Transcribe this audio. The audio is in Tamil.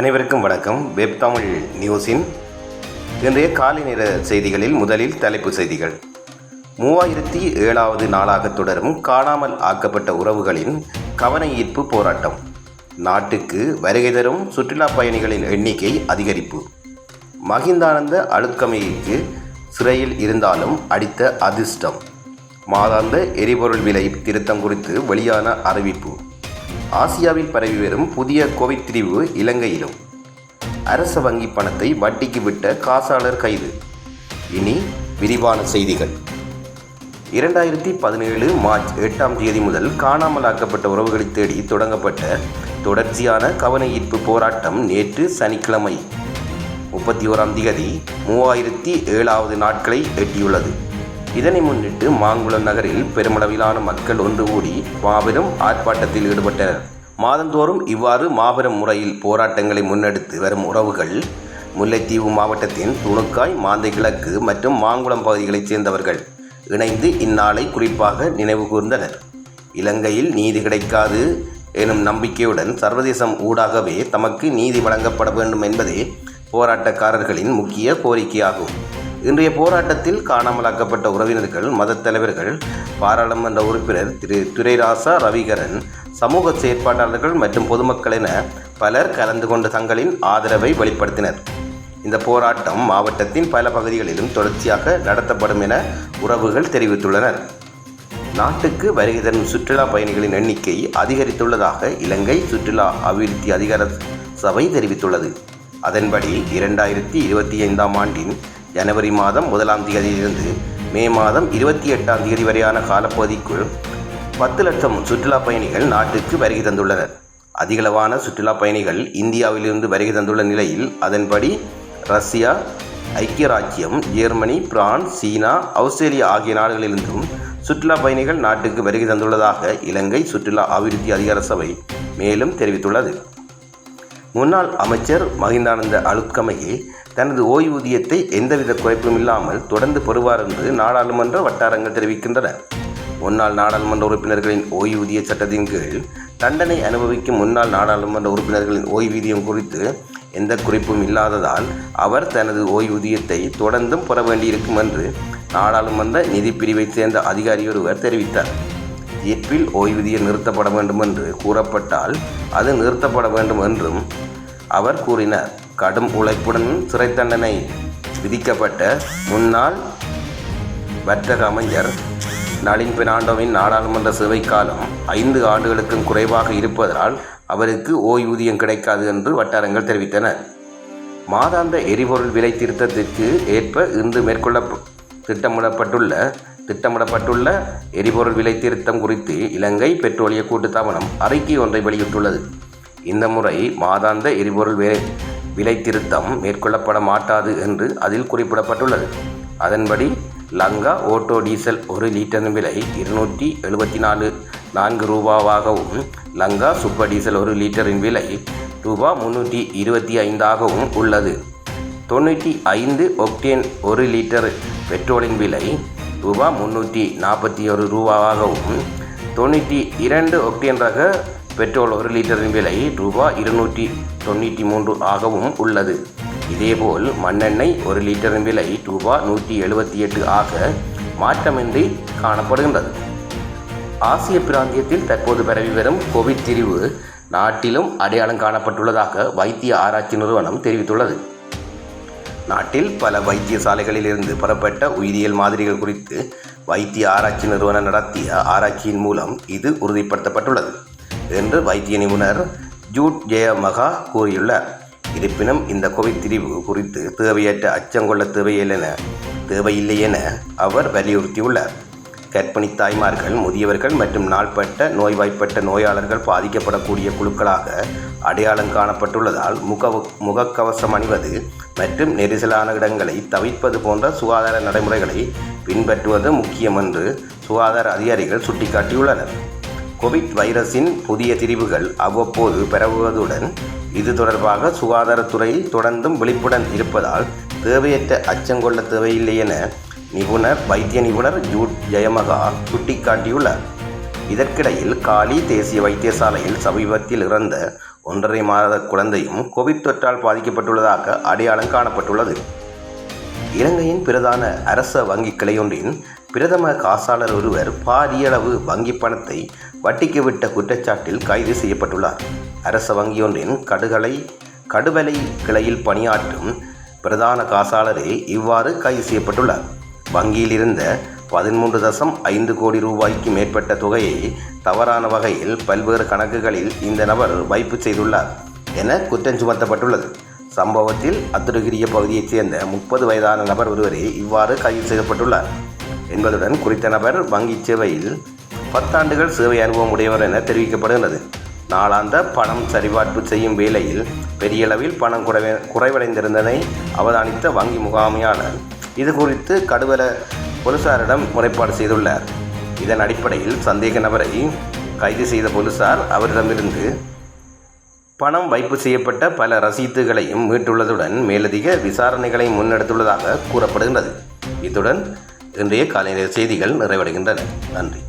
அனைவருக்கும் வணக்கம். வெப் தமிழ் நியூஸின் இன்றைய காலை நேர செய்திகளில் முதலில் தலைப்புச் செய்திகள். மூவாயிரத்தி ஏழாவது நாளாக தொடரும் காணாமல் ஆக்கப்பட்ட உறவுகளின் கவன ஈர்ப்பு போராட்டம். நாட்டுக்கு வருகை தரும் சுற்றுலாப் பயணிகளின் எண்ணிக்கை அதிகரிப்பு. மகிந்தானந்த அழுத்கமைக்கு சிறையில் இருந்தாலும் அடித்த அதிர்ஷ்டம். மாதாந்த எரிபொருள் விலை திருத்தம் குறித்து வெளியான அறிவிப்பு. ஆசியாவில் பரவி வரும் புதிய கோவிட் திரிவு இலங்கையிலும். அரச வங்கி பணத்தை வட்டிக்கு விட்ட காசாளர் கைது. இனி விரிவான செய்திகள். இரண்டாயிரத்தி பதினேழு மார்ச் எட்டாம் தேதி முதல் காணாமலாக்கப்பட்ட உறவுகளை தேடி தொடங்கப்பட்ட தொடர்ச்சியான கவன ஈர்ப்பு போராட்டம் நேற்று சனிக்கிழமை. முப்பத்தி ஓராம் திகதி மூவாயிரத்தி ஏழாவது நாட்களை எட்டியுள்ளது. இதனை முன்னிட்டு மாங்குளம் நகரில் பெருமளவிலான மக்கள் ஒன்று கூடி மாபெரும் ஆர்ப்பாட்டத்தில் ஈடுபட்டனர். மாதந்தோறும் இவ்வாறு மாபெரும் முறையில் போராட்டங்களை முன்னெடுத்து வரும் உறவுகள் முல்லைத்தீவு மாவட்டத்தின் துணுக்காய் மாந்தை கிழக்கு மற்றும் மாங்குளம் பகுதிகளைச் சேர்ந்தவர்கள் இணைந்து இந்நாளை குறிப்பாக நினைவு கூர்ந்தனர். இலங்கையில் நீதி கிடைக்காது எனும் நம்பிக்கையுடன் சர்வதேசம் ஊடாகவே தமக்கு நீதி வழங்கப்பட வேண்டும் என்பதே போராட்டக்காரர்களின் முக்கிய கோரிக்கையாகும். இன்றைய போராட்டத்தில் காணாமலாக்கப்பட்ட உறவினர்கள் மதத் தலைவர்கள் பாராளுமன்ற உறுப்பினர் திரு துரைராசா ரவிகரன் சமூக செயற்பாட்டாளர்கள் மற்றும் பொதுமக்கள் என பலர் கலந்து கொண்டு தங்களின் ஆதரவை வெளிப்படுத்தினர். இந்த போராட்டம் மாவட்டத்தின் பல பகுதிகளிலும் தொடர்ச்சியாக நடத்தப்படும் என உறவுகள் தெரிவித்துள்ளனர். நாட்டுக்கு வருகை தரும் சுற்றுலா பயணிகளின் எண்ணிக்கை அதிகரித்துள்ளதாக இலங்கை சுற்றுலா அபிவிருத்தி அதிகார சபை தெரிவித்துள்ளது. அதன்படி இரண்டாயிரத்தி இருபத்தி ஐந்தாம் ஆண்டின் ஜனவரி மாதம் முதலாம் தேதியிலிருந்து மே மாதம் இருபத்தி எட்டாம் தேதி வரையான காலப்பகுதிக்குள் பத்து லட்சம் சுற்றுலா பயணிகள் நாட்டுக்கு வருகை தந்துள்ளனர். அதிகளவான சுற்றுலா பயணிகள் இந்தியாவிலிருந்து வருகை தந்துள்ள நிலையில் அதன்படி ரஷ்யா ஐக்கிய ராஜ்யம் ஜெர்மனி பிரான்ஸ் சீனா ஆஸ்திரேலியா ஆகிய நாடுகளிலிருந்தும் சுற்றுலா பயணிகள் நாட்டுக்கு வருகை தந்துள்ளதாக இலங்கை சுற்றுலா அபிவிருத்தி அதிகார சபை மேலும் தெரிவித்துள்ளது. முன்னாள் அமைச்சர் மகிந்தானந்த அழுத்கமையே தனது ஓய்வூதியத்தை எந்தவித குறைப்பும் இல்லாமல் தொடர்ந்து பெறுவார் என்று நாடாளுமன்ற வட்டாரங்கள் தெரிவிக்கின்றன. முன்னாள் நாடாளுமன்ற உறுப்பினர்களின் ஓய்வூதிய சட்டத்தின் கீழ் தண்டனை அனுபவிக்கும் முன்னாள் நாடாளுமன்ற உறுப்பினர்களின் ஓய்வூதியம் குறித்து எந்த குறிப்பும் இல்லாததால் அவர் தனது ஓய்வூதியத்தை தொடர்ந்தும் பெற வேண்டியிருக்கும் என்று நாடாளுமன்ற நிதிப்பிரிவைச் சேர்ந்த அதிகாரி ஒருவர் தெரிவித்தார். தீர்ப்பில் ஓய்வூதியம் நிறுத்தப்பட வேண்டும் என்று கூறப்பட்டால் அது நிறுத்தப்பட வேண்டும் என்றும் அவர் கூறினார். கடும் உழைப்புடன் சிறை தண்டனை விதிக்கப்பட்ட முன்னாள் வர்த்தக அமைஞர் நளின் பெனாண்டோவின் நாடாளுமன்ற சேவை காலம் ஐந்து ஆண்டுகளுக்கும் குறைவாக இருப்பதால் அவருக்கு ஓய்வூதியம் கிடைக்காது என்று வட்டாரங்கள் தெரிவித்தன. மாதாந்த எரிபொருள் விலை திருத்தத்திற்கு ஏற்ப இன்று மேற்கொள்ள திட்டமிடப்பட்டுள்ள திட்டமிடப்பட்டுள்ள எரிபொருள் விலை திருத்தம் குறித்து இலங்கை பெட்ரோலிய கூட்டுத்தாபனம் அறிக்கை ஒன்றை வெளியிட்டுள்ளது. இந்த முறை மாதாந்த எரிபொருள் விலை விலை திருத்தம் மேற்கொள்ளப்பட மாட்டாது என்று அதில் குறிப்பிடப்பட்டுள்ளது. அதன்படி லங்கா ஓட்டோ டீசல் ஒரு லிட்டரின் விலை இருநூற்றி எழுபத்தி நாலு நான்கு ரூபாவாகவும் லங்கா சூப்பர் டீசல் ஒரு லிட்டரின் விலை ரூபா முன்னூற்றி இருபத்தி ஐந்தாகவும் உள்ளது. தொண்ணூற்றி ஐந்து ஒக்டேன் ஒரு லிட்டர் பெட்ரோலின் விலை ரூபா முன்னூற்றி நாற்பத்தி ஒரு ரூபாவாகவும் தொண்ணூற்றி இரண்டு ஒக்டேன் ரக பெட்ரோல் ஒரு லிட்டரின் விலை ரூபா இருநூற்றி தொண்ணூற்றி மூன்று ஆகவும் உள்ளது. இதேபோல் மண்ணெண்ணெய் ஒரு லிட்டரின் விலை ரூபா நூற்றி எழுபத்தி எட்டு ஆக மாற்றமின்றி காணப்படுகின்றது. ஆசிய பிராந்தியத்தில் தற்போது பரவி வரும் கோவிட் திரிவு நாட்டிலும் அடையாளம் காணப்பட்டுள்ளதாக வைத்திய ஆராய்ச்சி நிறுவனம் தெரிவித்துள்ளது. நாட்டில் பல வைத்தியசாலைகளில் இருந்து பெறப்பட்ட உயிரியல் மாதிரிகள் குறித்து வைத்திய ஆராய்ச்சி நிறுவனம் நடத்திய ஆராய்ச்சியின் மூலம் இது உறுதிப்படுத்தப்பட்டுள்ளது. என்று வைத்திய நிபுணர் ஜூட் ஜெயமகா கூறியுள்ளார். இருப்பினும் இந்த கோவிட் திரிவு குறித்து தேவையற்ற அச்சங்கொள்ள தேவையில்லென தேவையில்லை என தேவையில்லை என அவர் வலியுறுத்தியுள்ளார். கர்ப்பிணி தாய்மார்கள் முதியவர்கள் மற்றும் நாள்பட்ட நோய்வாய்ப்பட்ட நோயாளர்கள் பாதிக்கப்படக்கூடிய குழுக்களாக அடையாளம் காணப்பட்டுள்ளதால் முக முகக்கவசம் அணிவது மற்றும் நெரிசலான இடங்களை தவிர்ப்பது போன்ற சுகாதார நடைமுறைகளை பின்பற்றுவது முக்கியம் என்று சுகாதார அதிகாரிகள் சுட்டிக்காட்டியுள்ளனர். கோவிட் வைரஸின் புதிய திரிவுகள் அவ்வப்போது பரவுவதுடன் இது தொடர்பாக சுகாதாரத்துறையில் தொடர்ந்தும் விழிப்புடன் இருப்பதால் தேவையற்ற அச்சம் கொள்ள தேவையில்லை என நிபுணர் வைத்திய நிபுணர் ஜூட் ஜெயமகா சுட்டிக்காட்டியுள்ளார். இதற்கிடையில் காலி தேசிய வைத்தியசாலையில் சமீபத்தில் இறந்த ஒன்றரை மாத குழந்தையும் கோவிட் தொற்றால் பாதிக்கப்பட்டுள்ளதாக அடையாளம் காணப்பட்டுள்ளது. இலங்கையின் பிரதான அரச வங்கி கிளையொன்றின் பிரதம காசாளர் ஒருவர் பாரியளவு வங்கி பணத்தை வட்டிக்கு விட்ட குற்றச்சாட்டில் கைது செய்யப்பட்டுள்ளார். அரச வங்கியொன்றின் கடுகளை கடுவலை கிளையில் பணியாற்றும் பிரதான காசாளரே இவ்வாறு கைது செய்யப்பட்டுள்ளார். வங்கியில் இருந்த பதிமூன்று தசம் ஐந்து கோடி ரூபாய்க்கு மேற்பட்ட தொகையை தவறான வகையில் பல்வேறு கணக்குகளில் இந்த நபர் வைப்பு செய்துள்ளார் என குற்றம் சுமத்தப்பட்டுள்ளது. சம்பவத்தில் அத்துருகிரிய பகுதியைச் சேர்ந்த முப்பது வயதான நபர் ஒருவரே இவ்வாறு கைது செய்யப்பட்டுள்ளார். என்பதுடன் குறித்த நபர் வங்கி சேவையில் பத்தாண்டுகள் சேவை அனுபவம் உடையவர் என தெரிவிக்கப்படுகிறது. நாளாந்த பணம் சரிபார்ப்பு செய்யும் வேளையில் பெரிய அளவில் பணம் குறைவ குறைவடைந்திருந்ததை அவதானித்த வங்கி முகாமையாளர் இது குறித்து கடுவல போலீசாரிடம் முறைப்பாடு செய்துள்ளார். இதன் அடிப்படையில் சந்தேக நபரை கைது செய்த போலீசார் அவரிடமிருந்து பணம் வைப்பு செய்யப்பட்ட பல ரசீதுகளையும் மீட்டுள்ளதுடன் மேலதிக விசாரணைகளை முன்னெடுத்துள்ளதாக கூறப்படுகின்றது. இத்துடன் இன்றைய காலை செய்திகள் நிறைவடைகின்றன. நன்றி.